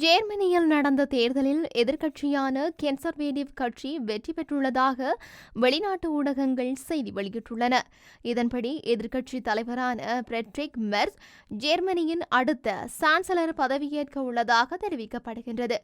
ஜேர்மனியில் நடந்த தேர்தலில் எதிர்க்கட்சியான கன்சர்வேட்டிவ் கட்சி வெற்றி பெற்றுள்ளதாக வெளிநாட்டு ஊடகங்கள் செய்தி வெளியிட்டுள்ளன. இதன்படி எதிர்க்கட்சி தலைவரான பிரெட்ரிக் மெர்ஸ் ஜேர்மனியின் அடுத்த சான்சலர் பதவியேற்க உள்ளதாக தெரிவிக்கப்படுகின்றது.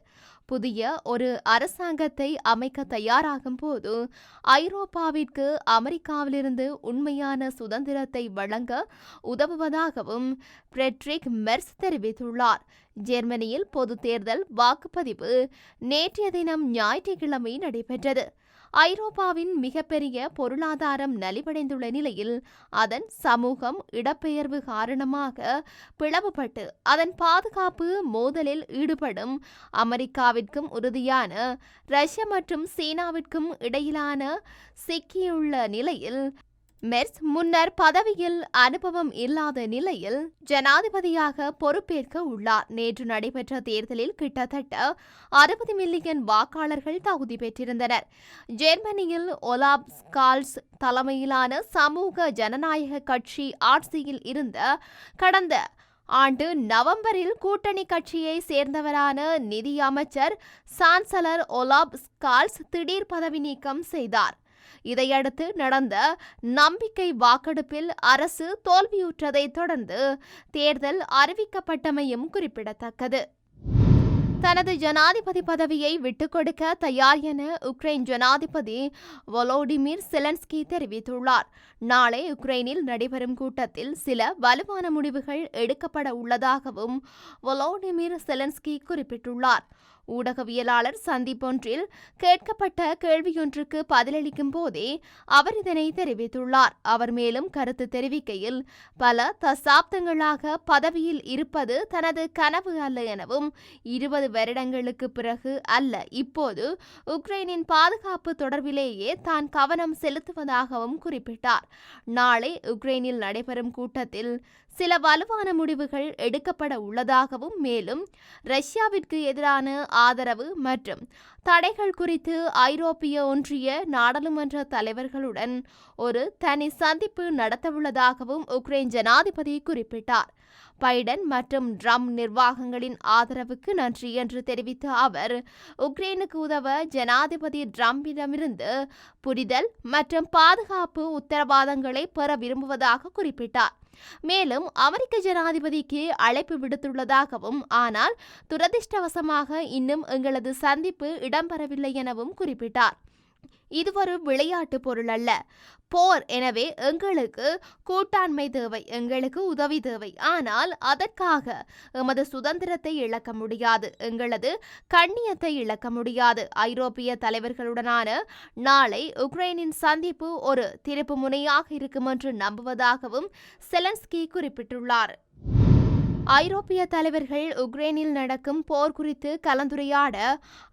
புதிய ஒரு அரசாங்கத்தை அமைக்க தயாராகும் போது ஐரோப்பாவிற்கு அமெரிக்காவிலிருந்து உண்மையான சுதந்திரத்தை வழங்க உதவுவதாகவும் பிரெட்ரிக் மெர்ஸ் தெரிவித்துள்ளார். ஜெர்மனியில் பொது தேர்தல் வாக்குப்பதிவு நேற்றைய தினம் ஞாயிற்றுக்கிழமை நடைபெற்றது. ஐரோப்பாவின் மிகப்பெரிய பொருளாதாரம் நலிவடைந்துள்ள நிலையில் அதன் சமூகம் இடப்பெயர்வு காரணமாக பிளவுபட்டு அதன் பாதுகாப்பு மோதலில் ஈடுபடும் அமெரிக்காவிற்கும் உறுதியான ரஷ்யா மற்றும் சீனாவிற்கும் இடையிலான சிக்கியுள்ள நிலையில் மெர்ஸ் முன்னர் பதவியில் அனுபவம் இல்லாத நிலையில் ஜனாதிபதியாக பொறுப்பேற்க உள்ளார். நேற்று நடைபெற்ற தேர்தலில் கிட்டத்தட்ட அறுபது மில்லியன் வாக்காளர்கள் தகுதி பெற்றிருந்தனர். ஜெர்மனியில் ஒலாப் ஸ்கால்ஸ் தலைமையிலான சமூக ஜனநாயக கட்சி ஆட்சியில் இருந்த கடந்த ஆண்டு நவம்பரில் கூட்டணி கட்சியை சேர்ந்தவரான நிதியமைச்சர் சான்சலர் ஒலாப் ஸ்கால்ஸ் திடீர் பதவி நீக்கம் செய்தார். இதையடுத்து நடந்த நம்பிக்கை வாக்கெடுப்பில் அரசு தோல்வியுற்றதைத் தொடர்ந்து தேர்தல் அறிவிக்கப்பட்டமையும் குறிப்பிடத்தக்கது. தனது ஜனாதிபதி பதவியை விட்டுக் கொடுக்க தயார் என உக்ரைன் ஜனாதிபதி வொலோடிமிர் செலன்ஸ்கி தெரிவித்துள்ளார். நாளை உக்ரைனில் நடைபெறும் கூட்டத்தில் சில வலுவான முடிவுகள் எடுக்கப்பட உள்ளதாகவும் வொலோடிமிர் செலன்ஸ்கி குறிப்பிட்டுள்ளார். ஊடகவியலாளர் சந்திப்பொன்றில் கேட்கப்பட்ட கேள்வியொன்றுக்கு பதிலளிக்கும் போதே அவர் இதனை தெரிவித்துள்ளார். அவர் மேலும் கருத்து தெரிவிக்கையில் பல தசாப்தங்களாக பதவியில் இருப்பது தனது கனவு அல்ல எனவும் இருபது வருடங்களுக்கு பிறகு அல்ல இப்போது உக்ரைனின் பாதுகாப்பு தொடர்பிலேயே தான் கவனம் செலுத்துவதாகவும் குறிப்பிட்டார். நாளை உக்ரைனில் நடைபெறும் கூட்டத்தில் சில வலுவான முடிவுகள் எடுக்கப்பட உள்ளதாகவும் மேலும் ரஷ்யாவிற்கு எதிரான ஆதரவு மற்றும் தடைகள் குறித்து ஐரோப்பிய ஒன்றிய நாடாளுமன்ற தலைவர்களுடன் ஒரு தனி சந்திப்பு நடத்தவுள்ளதாகவும் உக்ரைன் ஜனாதிபதி குறிப்பிட்டார். பைடன் மற்றும் ட்ரம்ப் நிர்வாகங்களின் ஆதரவுக்கு நன்றி என்று தெரிவித்த அவர் உக்ரைனுக்கு உதவ ஜனாதிபதி ட்ரம்பிடமிருந்து புரிதல் மற்றும் பாதுகாப்பு உத்தரவாதங்களை பெற விரும்புவதாக குறிப்பிட்டார். மேலும் அமெரிக்க ஜனாதிபதிக்கு அழைப்பு விடுத்துள்ளதாகவும் ஆனால் துரதிர்ஷ்டவசமாக இன்னும் எங்களது சந்திப்பு இடம்பெறவில்லை எனவும் குறிப்பிட்டார். இது ஒரு விளையாட்டு பொருள் அல்ல. போர் எனவே எங்களுக்கு கூட்டாண்மை தேவை எங்களுக்கு உதவி தேவை. ஆனால் அதற்காக எமது சுதந்திரத்தை இழக்க முடியாது எங்களது கண்ணியத்தை இழக்க முடியாது. ஐரோப்பிய தலைவர்களுடனான நாளை உக்ரைனின் சந்திப்பு ஒரு திருப்பு முனையாக இருக்கும் என்று நம்புவதாகவும் செலன்ஸ்கி குறிப்பிட்டுள்ளார். ஐரோப்பிய தலைவர்கள் உக்ரைனில் நடக்கும் போர் குறித்து கலந்துரையாட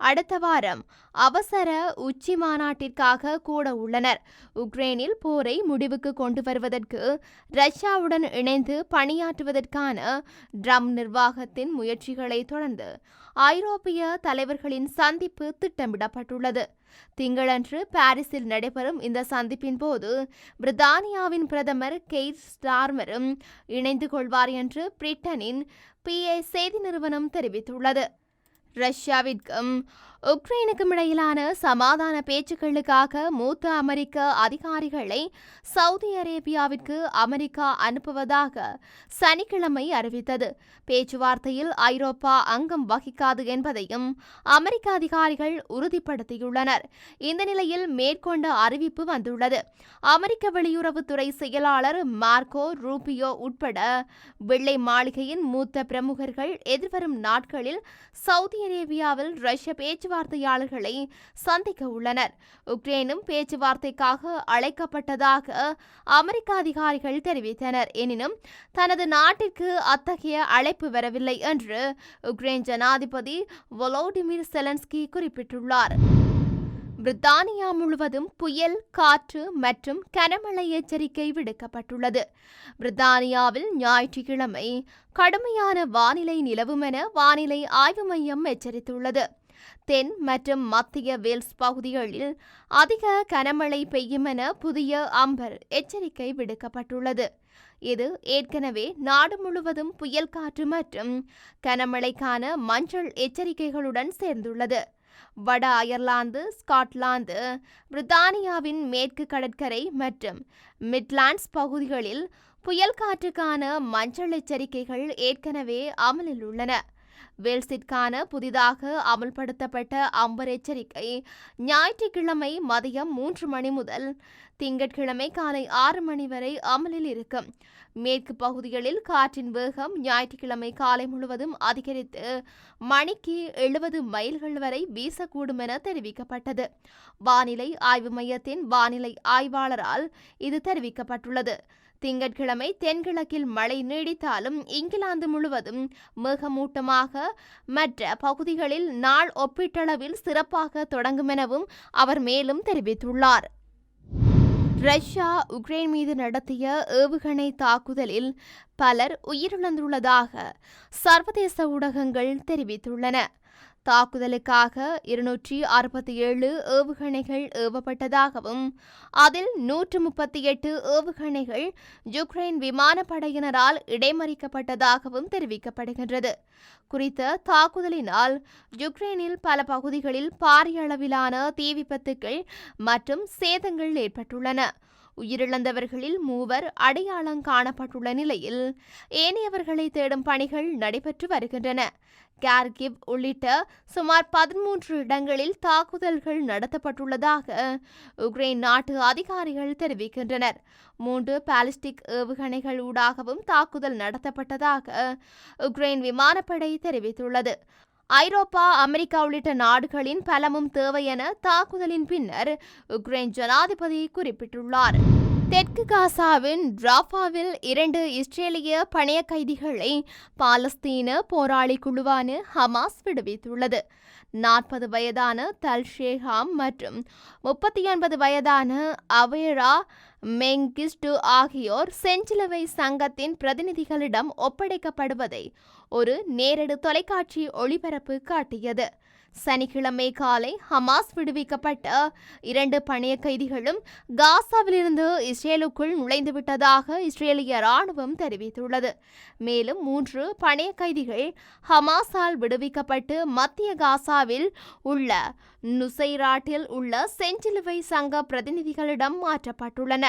அடுத்த வாரம் அவசர உச்சி மாநாட்டிற்காக கூட உள்ளனர். உக்ரைனில் போரை முடிவுக்கு கொண்டு வருவதற்கு ரஷ்யாவுடன் இணைந்து பணியாற்றுவதற்கான ட்ரம் நிர்வாகத்தின் முயற்சிகளை தொடர்ந்து ஐரோப்பிய தலைவர்களின் சந்திப்பு திட்டமிடப்பட்டுள்ளது. திங்களன்று பாரிஸில் நடைபெறும் இந்த சந்திப்பின் போது பிரித்தானியாவின் பிரதமர் கெய்ட் ஸ்டார்மரும் இணைந்து கொள்வார் என்று பிரிட்டனின் பிஏ செய்தி நிறுவனம் தெரிவித்துள்ளது. ரஷ்யாவிற்கும் உக்ரைனுக்கும் இடையிலான சமாதான பேச்சுக்களுக்காக மூத்த அமெரிக்க அதிகாரிகளை சவுதி அரேபியாவிற்கு அமெரிக்கா அனுப்புவதாக சனிக்கிழமை அறிவித்தது. பேச்சுவார்த்தையில் ஐரோப்பா அங்கம் வகிக்காது என்பதையும் அமெரிக்க அதிகாரிகள் உறுதிப்படுத்தியுள்ளனர். இந்த நிலையில் மேற்கொண்ட அறிவிப்பு வந்துள்ளது. அமெரிக்க வெளியுறவுத்துறை செயலாளர் மார்க்கோ ரூபியோ உட்பட வெள்ளை மாளிகையின் மூத்த பிரமுகர்கள் எதிர்வரும் நாட்களில் சவுதி அரேபியாவில் ரஷ்ய பேச்சு பேச்சுவார்த்தையாளர்களை சந்திக்க உள்ளனர். உக்ரைனும் பேச்சுவார்த்தைக்காக அழைக்கப்பட்டதாக அமெரிக்க அதிகாரிகள் தெரிவித்தனர். எனினும் தனது நாட்டிற்கு அத்தகைய அழைப்பு வரவில்லை என்று உக்ரைன் ஜனாதிபதி வொலோடிமிர் செலன்ஸ்கி குறிப்பிட்டுள்ளார். பிரித்தானியா முழுவதும் புயல் காற்று மற்றும் கனமழை எச்சரிக்கை விடுக்கப்பட்டுள்ளது. பிரித்தானியாவில் ஞாயிற்றுக்கிழமை கடுமையான வானிலை நிலவும் என வானிலை ஆய்வு மையம் எச்சரித்துள்ளது. தென் மற்றும் மத்திய வேல்ஸ் பகுதிகளில் அதிக கனமழை பெய்யும் என புதிய அம்பர் எச்சரிக்கை விடுக்கப்பட்டுள்ளது. இது ஏற்கனவே நாடு முழுவதும் புயல் காற்று மற்றும் கனமழைக்கான மஞ்சள் எச்சரிக்கைகளுடன் சேர்ந்துள்ளது. வட அயர்லாந்து ஸ்காட்லாந்து பிரித்தானியாவின் மேற்கு கடற்கரை மற்றும் மிட்லாண்ட்ஸ் பகுதிகளில் புயல் காற்றுக்கான மஞ்சள் எச்சரிக்கைகள் ஏற்கனவே அமலில் உள்ளன. வேல்ஸிற்கான புதிதாக அமல்படுத்தப்பட்ட அம்பர் எச்சரிக்கை ஞாயிற்றுக்கிழமை மதியம் மூன்று மணி முதல் திங்கட்கிழமை காலை ஆறு மணி வரை அமலில் இருக்கும். மேற்கு பகுதிகளில் காற்றின் வேகம் ஞாயிற்றுக்கிழமை காலை முழுவதும் அதிகரித்து மணிக்கு எழுபது மைல்கள் வரை வீசக்கூடும் என தெரிவிக்கப்பட்டது. வானிலை ஆய்வு மையத்தின் வானிலை ஆய்வாளரால் இது தெரிவிக்கப்பட்டுள்ளது. திங்கட்கிழமை தென்கிழக்கில் மழை நீடித்தாலும் இங்கிலாந்து முழுவதும் மேகமூட்டமாக மற்ற பகுதிகளில் நாள் ஒப்பீட்டளவில் சிறப்பாக தொடங்கும் எனவும் அவர் மேலும் தெரிவித்துள்ளார். ரஷ்யா உக்ரைன் மீது நடத்திய ஏவுகணை தாக்குதலில் பலர் உயிரிழந்துள்ளதாக சர்வதேச ஊடகங்கள் தெரிவித்துள்ளன. தாக்குதலுக்காக இருநூற்றி அறுபத்தி ஏழு ஏவுகணைகள் ஏவப்பட்டதாகவும் அதில் நூற்று முப்பத்தி எட்டு ஏவுகணைகள் யுக்ரைன் விமானப்படையினரால் இடைமறிக்கப்பட்டதாகவும் தெரிவிக்கப்படுகின்றது. குறித்த தாக்குதலினால் யுக்ரைனில் பல பகுதிகளில் பாரிய அளவிலான தீ விபத்துக்கள் மற்றும் சேதங்கள் ஏற்பட்டுள்ளன. உயிரிழந்தவர்களில் மூவர் அடையாளம் காணப்பட்டுள்ள நிலையில் ஏனையவர்களை தேடும் பணிகள் நடைபெற்று வருகின்றன. கார்கிவ் உள்ளிட்ட சுமார் பதிமூன்று இடங்களில் தாக்குதல்கள் நடத்தப்பட்டுள்ளதாக உக்ரைன் நாட்டு அதிகாரிகள் தெரிவிக்கின்றனர். மூன்று பாலிஸ்டிக் ஏவுகணைகள் ஊடாகவும் தாக்குதல் நடத்தப்பட்டதாக உக்ரைன் விமானப்படை தெரிவித்துள்ளது. ஐரோப்பா அமெரிக்கா உள்ளிட்ட நாடுகளின் பலமும் தேவை என தாக்குதலின் பின்னர் உக்ரைன் ஜனாதிபதி குறிப்பிட்டுள்ளார். தெற்கு காசாவின் ட்ராஃபாவில் இரண்டு இஸ்ரேலிய பணைய கைதிகளை பாலஸ்தீன போராளி குழுவான ஹமாஸ் விடுவித்துள்ளது. நாற்பது வயதான தல் ஷேஹாம் மற்றும் முப்பத்தி ஒன்பது வயதான அவேரா மெங்கிஸ்டு ஆகியோர் செஞ்சிலுவை சங்கத்தின் பிரதிநிதிகளிடம் ஒப்படைக்கப்படுவதை ஒரு நேரடி தொலைக்காட்சி ஒளிபரப்பு காட்டியது. சனிக்கிழமை காலை ஹமாஸ் விடுவிக்கப்பட்ட இரண்டு பணைய கைதிகளும் காசாவிலிருந்து இஸ்ரேலுக்குள் நுழைந்துவிட்டதாக இஸ்ரேலிய ராணுவம் தெரிவித்துள்ளது. மேலும் மூன்று பணைய கைதிகள் ஹமாஸால் விடுவிக்கப்பட்டு மத்திய காசாவில் உள்ள நுசைராட்டில் உள்ள செஞ்சிலுவை சங்க பிரதிநிதிகளிடம் மாற்றப்பட்டுள்ளன.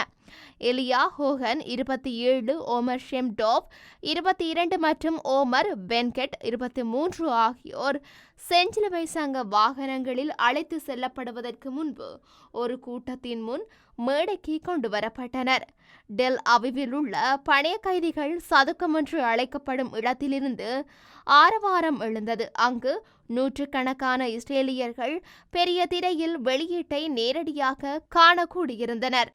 எலியா ஹோகன் இருபத்தி ஏழு ஓமர் ஷெம்டோப் இருபத்தி இரண்டு மற்றும் ஓமர் பென்கெட் இருபத்தி மூன்று ஆகியோர் செஞ்சிலுவை சங்க வாகனங்களில் அழைத்து செல்லப்படுவதற்கு முன்பு ஒரு கூட்டத்தின் முன் மேடைக்கு கொண்டு வரப்பட்டனர். டெல் அவிவில் உள்ள பணைய கைதிகள் சதுக்கம் என்று அழைக்கப்படும் இடத்திலிருந்து ஆரவாரம் எழுந்தது. அங்கு நூற்றுக்கணக்கான இஸ்ரேலியர்கள் பெரிய திரையில் வெளியீட்டை நேரடியாக காணக்கூடியிருந்தனர்.